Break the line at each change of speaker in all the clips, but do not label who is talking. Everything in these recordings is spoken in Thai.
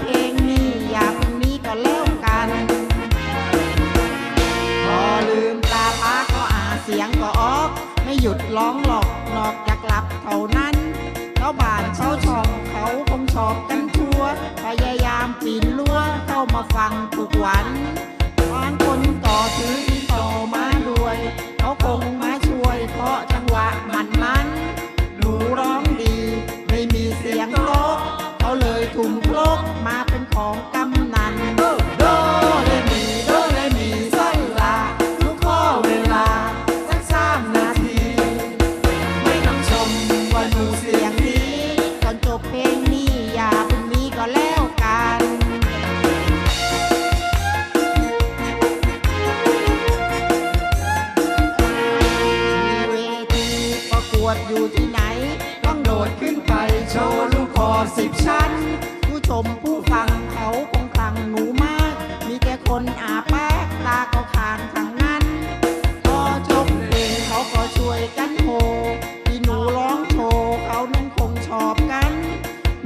เพงนี้อยากมีก็แล้วกัน พอลืมตาพาก็อาเสียงก็อกไม่หยุดร้องหลอกนอกอยากหลับเท่านั้นเขาบานเขาชอบเขาคงชอบกันทั่ว พยายามปีนรั้วเข้ามาฟังทุกวัน วดอยู่ที่ไหน ต้องโดดขึ้นไปโชว์ลูกคอสิบชั้น ผู้ชมผู้ฟังเขาคงคลังหนูมาก มีแต่คนอาแป๊กตาก็ขางทางนั้นพอจบเพลงเขาก็ช่วยกันโฮที่หนูร้องโชว์เขานั้นคงชอบกัน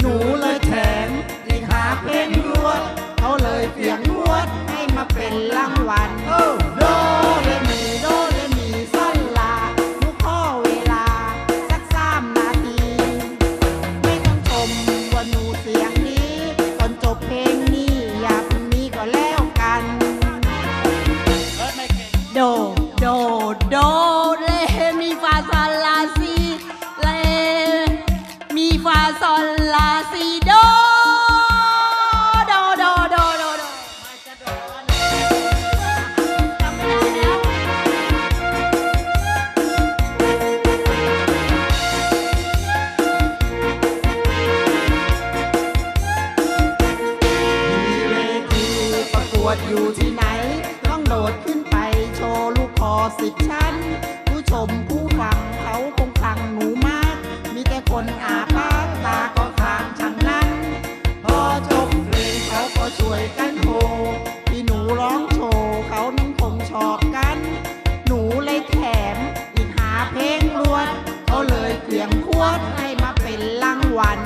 หนูเลยแถมอีกหาเพลงรวดเขาเลยเปลี่ยนรวดให้มาเป็นรางวัล โดโด
โดเลมีฟาซอลลาซีเลมีฟาซอลลาซีโดโดโดโดโดโดจำไม่ได้แล้ว
มีเวทีประกวดอยู่ที่ไหนต้องโดดขึ้น ลูกคอสิบชั้นผู้ชมผู้ฟังเขาคงคลังหนูมาก มีแต่คนอาปากตาก็ขางช่างนั้น พอจบเพลงเขาก็ช่วยกันโฮที่หนูร้องโชว์เขานั้นคงชอบกัน หนูเลยแถมอีกหาเพลงรวดเขาเลยเกลี่ยงขวดให้มาเป็นรางวัล